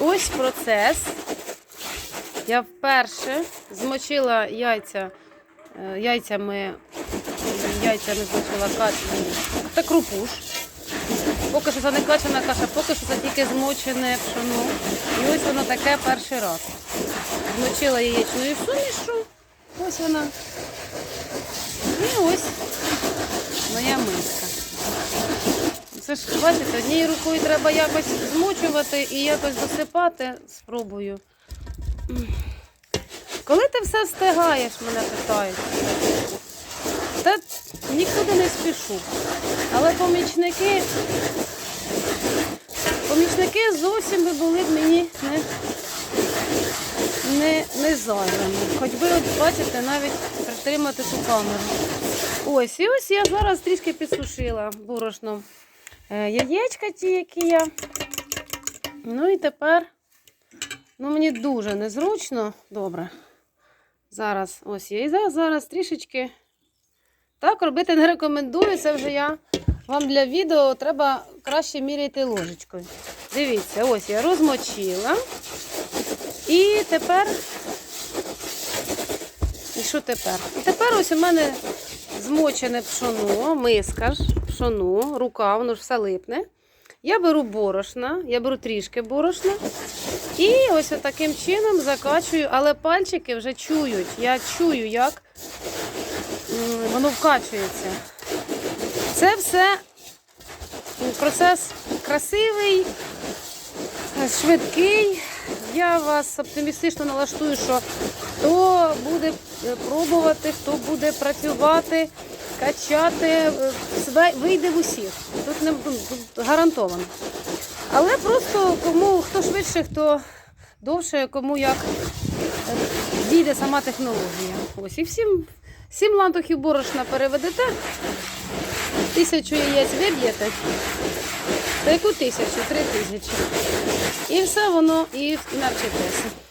Ось процес. Я вперше змочила яйця е, яйцями, яйцями змочила качані та крупу ж. Поки що це не качана каша, поки що це тільки змочене пшоно. І ось воно таке перший раз. Змочила яєчною сумішу. Ось вона. І ось моя миска. Це ж, бачите, однією рукою треба якось змочувати і якось досипати. Спробую. Коли ти все встигаєш, мене питають. Та нікуди не спішу. Але помічники, помічники зовсім би були б мені не, не, не зайвими. Хоч би, от, бачите, навіть притримати ту камеру. Ось, і ось я зараз трішки підсушила борошном яєчка ті, які я. Ну і тепер, ну мені дуже незручно. Добре. Зараз ось є. І зараз, зараз трішечки. Так, робити не рекомендую. Це вже я вам для відео треба краще міряти ложечкою. Дивіться, ось я розмочила. І тепер. І що тепер? І тепер ось у мене змочене пшоно, миска ж, пшоно, рука, воно ж все липне. Я беру борошна, я беру трішки борошна. І ось таким чином закачую, але пальчики вже чують. Я чую, як воно вкачується. Це все процес красивий, швидкий. Я вас оптимістично налаштую, що хто буде е, пробувати, хто буде працювати, качати, е, вийде в усіх. Тут не гарантовано. Але просто кому хто швидше, хто довше, кому як е, дійде сама технологія. Ось і всім, сім лантухів борошна переведете, тисячу яєць виб'єте. Та яку тисячу? Три тисячі. І все воно і навчитеся.